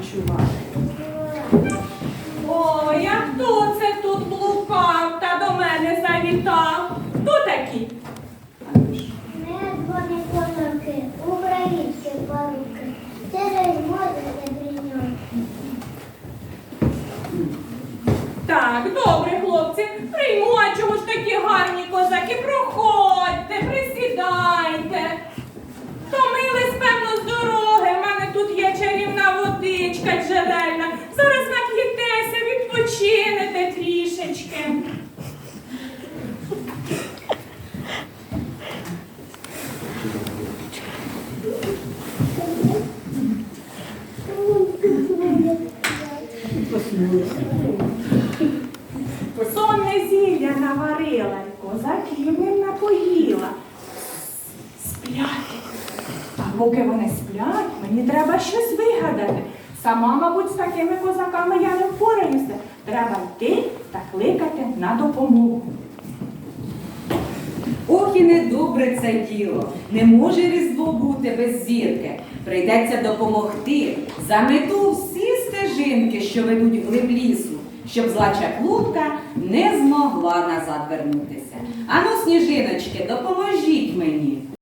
ночувати. Ой, а хто це тут блукав та до мене завітав? Хто такі? Ми двоє потомки, українські паруки. Через море не бріньо. Так, добре, хлопці. Сонне зілля наварила, козаків ним напоїла. Сплять. А поки вони сплять, мені треба щось вигадати. Сама, мабуть, з такими козаками я не впораюся. Треба йти та кликати на допомогу. Ох і недобре це діло. Не може різдво бути без зірки. Прийдеться допомогти. Замету всі стежинки, що ведуть глиб лісу, щоб зла чаклунка не змогла назад вернутися. Ану, сніжиночки, допоможіть мені.